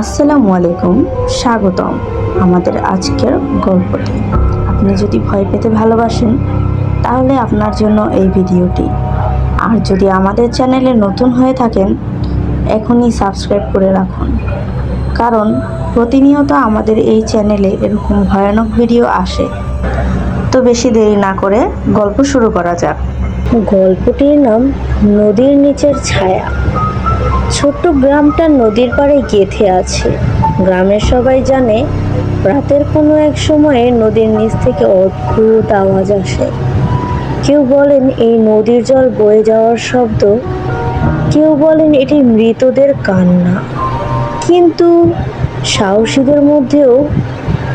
আসসালামু আলাইকুম, স্বাগতম আমাদের আজকের গল্পটি। আপনি যদি ভয় পেতে ভালোবাসেন, তাহলে আপনার জন্য এই ভিডিওটি। আর যদি আমাদের চ্যানেলে নতুন হয়ে থাকেন, এখনই সাবস্ক্রাইব করে রাখুন। কারণ প্রতিনিয়ত আমাদের এই চ্যানেলে এরকম ভয়ানক ভিডিও আসে। তো বেশি দেরি না করে গল্প শুরু করা যাক। গল্পটির নাম নদীর নিচের ছায়া। ছোট্ট গ্রামটা নদীর পাড়ে গেঁথে আছে। গ্রামের সবাই জানে, রাতের কোনো এক সময়ে নদীর নিচ থেকে অদ্ভুত আওয়াজ আসে। কেউ বলেন, এই নদীর জল বয়ে যাওয়ার শব্দ। কেউ বলেন, এটি মৃতদের কান্না। কিন্তু সাহসীদের মধ্যেও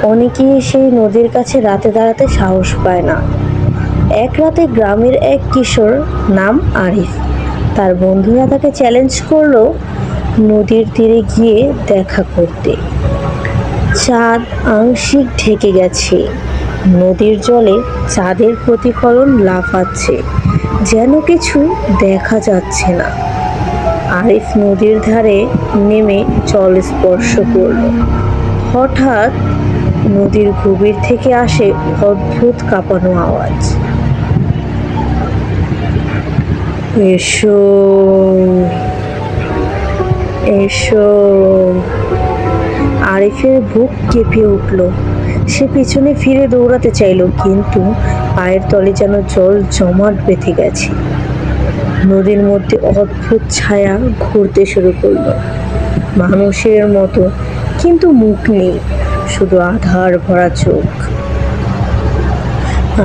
অনেকেই সেই নদীর কাছে রাতে দাঁড়াতে সাহস পায় না। এক রাতে গ্রামের এক কিশোর, নাম আরিফ তার বন্ধুরা তাকে চ্যালেঞ্জ করল নদীর তীরে গিয়ে দেখা করতে। চাঁদ আংশিক ঢেকে গেছে। নদীর জলে চাঁদের প্রতিফলন লাফাচ্ছে। যেন কিছু দেখা যাচ্ছে না। আরিফ নদীর ধারে নেমে জল স্পর্শ করল। হঠাৎ নদীর গভীর থেকে আসে অদ্ভুত কাঁপানো আওয়াজ। এসো এসো। আরিফের বুক কেঁপে উঠল। সে পিছনে ফিরে দৌড়াতে চাইলো, কিন্তু পায়ের তলে যেন জল জমাট বেঁধে গেছে। নদীর মধ্যে অদ্ভুত ছায়া ঘুরতে শুরু করল। মানুষের মতো, কিন্তু মুখ নেই, শুধু আধার ভরা চোখ।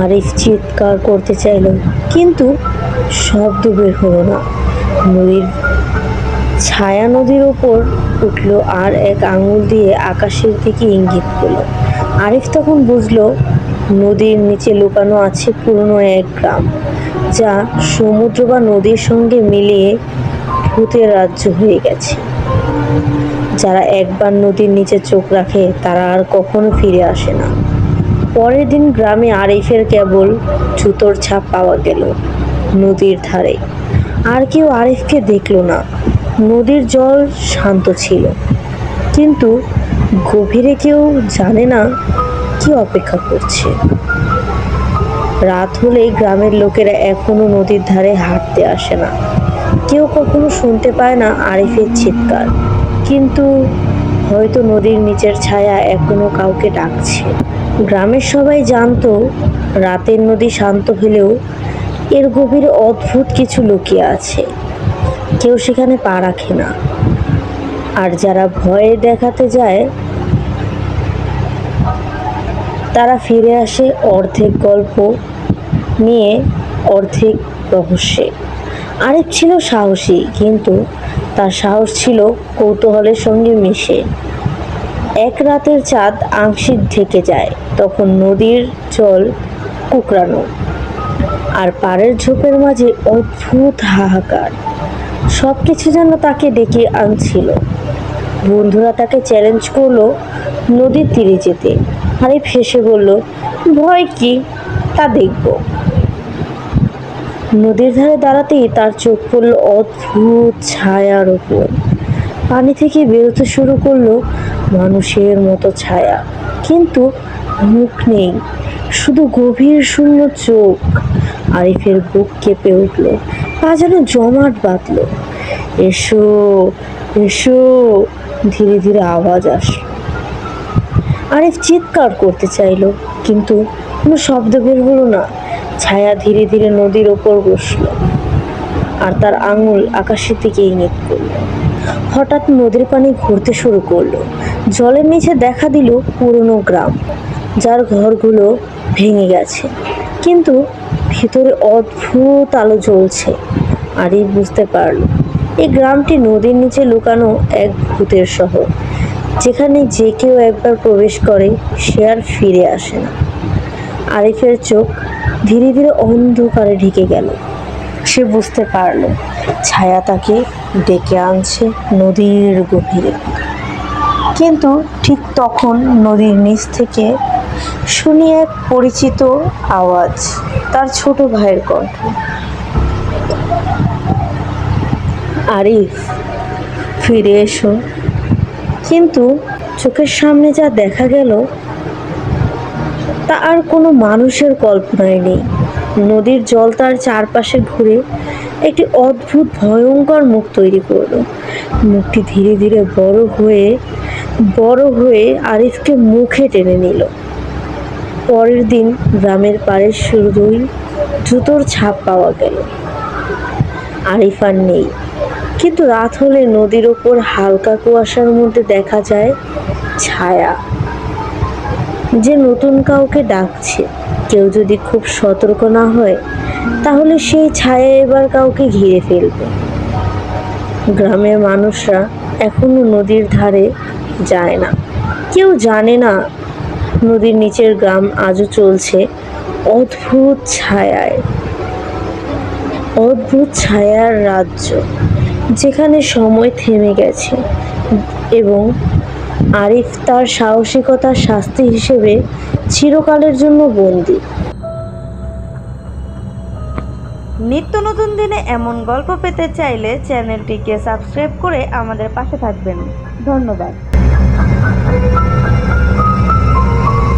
আরিফ চিৎকার করতে চাইল, কিন্তু শব্দ বের হলো না। নদীর ছায়া নদীর ওপর উঠল আর এক আঙুল দিয়ে আকাশের দিকে ইঙ্গিত করল। আরিফ তখন বুঝলো, নদীর নিচে লুকানো আছে পুরনো এক গ্রাম, যা সমুদ্র বা নদীর সঙ্গে মিলিয়ে ভূতের রাজ্য হয়ে গেছে। যারা একবার নদীর নিচে চোখ রাখে, তারা আর কখনো ফিরে আসে না। পরের দিন গ্রামে আরিফের কেবল জুতোর ছাপ পাওয়া গেল। নদীর ধারে। আর কেউ আরিফকে দেখল না। নদীর জল শান্ত ছিল। কিন্তু গভীরে কেউ জানে না কি অপেক্ষা করছে। রাত হলে গ্রামের লোকেরা এখনও নদীর ধারে হাঁটতে আসে না। কেউ কখনো শুনতে পায় না আরিফের চিৎকার। কিন্তু হয়তো নদীর নিচের ছায়া এখনও কাউকে ডাকছে। গ্রামের সবাই জানতো রাতের নদী শান্ত হলেও এর গভীরে অদ্ভুত কিছু লুকিয়ে আছে। কেউ সেখানে পা রাখে না। আর যারা ভয়ে দেখাতে যায়, তারা ফিরে আসে অর্ধেক গল্প নিয়ে অর্ধেক রহস্যে। আরেক ছিল সাহসী, কিন্তু তার সাহস ছিল কৌতূহলের সঙ্গে মিশে। এক রাতের চাঁদ আংশিক ঢেকে যায়, তখন নদীর জল কুকরানো আর পাড়ের ঝোপের মাঝে অদ্ভুত হাহাকার। সব কিছু যেন তাকে ডেকে আনছিল। বন্ধুরা তাকে চ্যালেঞ্জ করল নদীর তীরে যেতে। আরিফ হেসে বলল, ভয় কি? তা দেখব। নদীর ধারে দাঁড়াতেই তার চোখ পড়ল অদ্ভুত ছায়ার ওপর পানি থেকে বেরোতে শুরু করল মানুষের মতো ছায়া। কিন্তু মুখ নেই। শুধু গভীর শূন্য চোখ আরিফের বুক কেঁপে উঠল পা যেন জমাট বাঁধল। এসো এসো, ধীরে ধীরে আওয়াজ আসলো। আরিফ চিৎকার করতে চাইলো, কিন্তু কোনো শব্দ বের হলো না। ছায়া ধীরে ধীরে নদীর ওপর বসল আর তার আঙুল আকাশের দিকে ইঙ্গিত করল। হঠাৎ নদীর পানি ঘুরতে শুরু করল। জলের নিচে দেখা দিল পুরনো গ্রাম, যার ঘরগুলো ভেঙে গেছে। কিন্তু ভিতরে অদ্ভুত আলো জ্বলছে। আরই বুঝতে পারল, এই গ্রামটি নদীর নিচে লুকানো এক ভূতের শহর। যেখানে যে কেউ একবার প্রবেশ করে, সে আর ফিরে আসে না। আরিফের চোখ ধীরে ধীরে অন্ধকারে ঢেকে গেল। সে বুঝতে পারল, ছায়া তাকে ডেকে আনছে নদীর গভীরে। কিন্তু ঠিক তখন নদীর নিচ থেকে শুনি এক পরিচিত আওয়াজ তার ছোট ভাইয়ের কণ্ঠ। আরিফ, ফিরে এসো। কিন্তু চোখের সামনে যা দেখা গেল, তা আর কোনো মানুষের কল্পনায় নেই। নদীর জল তার চারপাশে ঘুরে একটি অদ্ভুত ভয়ঙ্কর মুখ তৈরি করল। মুখটি ধীরে ধীরে বড় হয়ে বড় হয়ে আরিফকে মুখে টেনে নিল। পরের দিন গ্রামের পাড়ে শুধুই জুতোর ছাপ পাওয়া গেল। আরিফার নেই। কিন্তু রাত হলে নদীর ওপর হালকা কুয়াশার মধ্যে দেখা যায় ছায়া। যে নতুন কাউকে ডাকছে, কেউ যদি খুব সতর্ক না হয়, তাহলে সেই ছায়া এবার কাউকে ঘিরে ফেলবে। গ্রামের মানুষরা এখনও নদীর ধারে যায় না। কেউ জানে না নদীর নিচের গ্রাম আজও চলছে অদ্ভুত ছায়ায়। অদ্ভুত ছায়ার রাজ্য, যেখানে সময় থেমে গেছে এবং আরিফ তার সাহসিকতার শাস্তি হিসেবে চিরকালের জন্য বন্দী। নিত্য নতুন দিনে এমন গল্প পেতে চাইলে চ্যানেলটিকে সাবস্ক্রাইব করে আমাদের পাশে থাকবেন। ধন্যবাদ।